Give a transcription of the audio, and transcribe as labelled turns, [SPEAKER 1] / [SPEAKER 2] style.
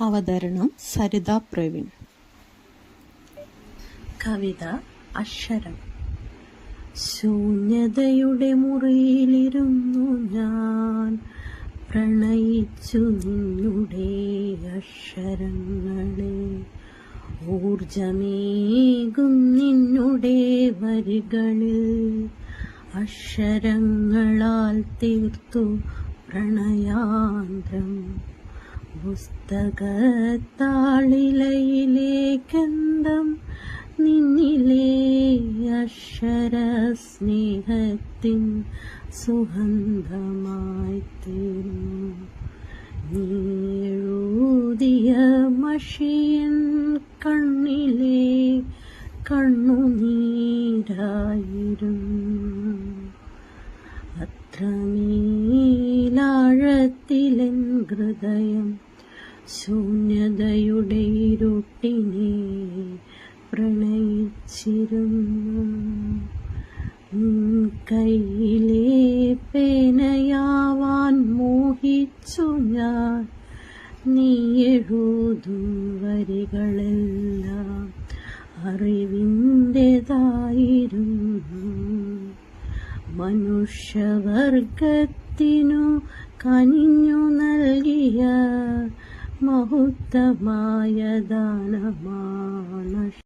[SPEAKER 1] അവതരണം സരിത പ്രവീൺ.
[SPEAKER 2] കവിത അക്ഷരം. ശൂന്യതയുടെ മുറിയിലിരുന്നു ഞാൻ പ്രണയിച്ചു നിന്നുടെ അക്ഷരങ്ങളെ. ഊർജമേകും നിന്നുടെ വരികളിൽ അക്ഷരങ്ങളാൽ തീർത്തു പ്രണയാന്ത്രം. പുസ്തകത്താളിലയിലേക്കെന്തം നിന്നിലെ അക്ഷര സ്നേഹത്തിൻ സുഗന്ധമായി തീർന്നു. നീഴൂതിയ മഷിയൻ കണ്ണിലെ കണ്ണുനീരായിരുന്നു അത്രമേലാഴത്തിലെൻ ഹൃദയം ശൂന്യതയുടെ ഇരുട്ടിനെ പ്രണയിച്ചിരുന്നു. കയ്യിലെ പേനയാവാൻ മോഹിച്ചു ഞാൻ. നീ എഴുതും വരികളെല്ലാം അറിവിന്റെതായിരുന്നു. മനുഷ്യവർഗത്തിനു കനിഞ്ഞു നൽകിയ മഹുത്തമായ ദാനമാണ്